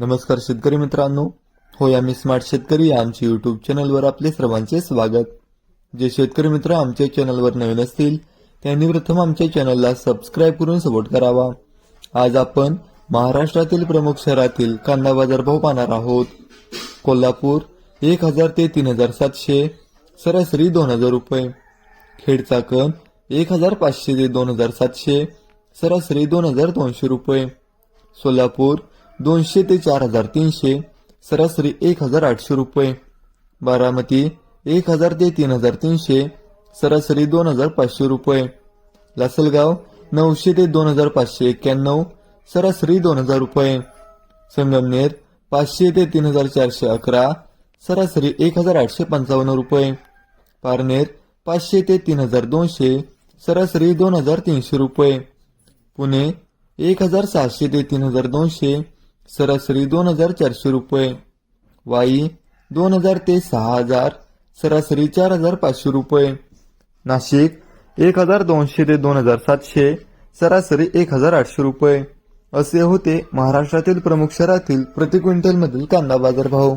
नमस्कार शेतकरी मित्रांनो. होय आम्ही स्मार्ट शेतकरी या आमच्या युट्यूब चॅनलवर आपले सर्वांचे स्वागत. जे शेतकरी मित्र आमच्या चॅनलवर नवीन असतील त्यांनी प्रथम आमच्या चॅनलला सबस्क्राईब करून सपोर्ट करावा. आज आपण महाराष्ट्रातील प्रमुख शहरातील कांदा बाजारभाव पाहणार आहोत. कोल्हापूर एक हजार ते तीन हजार सातशे सरासरी दोन हजार रुपये. खेडचा कण एक हजार पाचशे ते दोन हजार सातशे सरासरी दोन हजार दोनशे रुपये. सोलापूर दोनशे ते चार हजार तीनशे सरासरी एक हजार आठशे रुपये. बारामती एक हजार ते तीन हजार तीनशे सरासरी दोन हजार पाचशे रुपये. लासलगाव नऊशे ते दोन हजार पाचशे एक्क्याण्णव सरासरी दोन हजार रुपये. संगमनेर पाचशे ते तीन हजार चारशे अकरा सरासरी एक हजार आठशे पंचावन्न रुपये. पारनेर पाचशे ते तीन हजार दोनशे सरासरी दोन हजार तीनशे रुपये. पुणे एक हजार सहाशे ते तीन हजार दोनशे सरासरी दोन हजार चारशे रुपये. वाई दोन हजार ते सहा हजार सरासरी चार हजार पाचशे रुपये. नाशिक एक हजार दोनशे ते दोन हजार सातशे सरासरी एक हजार आठशे रुपये. असे होते महाराष्ट्रातील प्रमुख शहरातील प्रति क्विंटलमधील कांदा बाजार भाव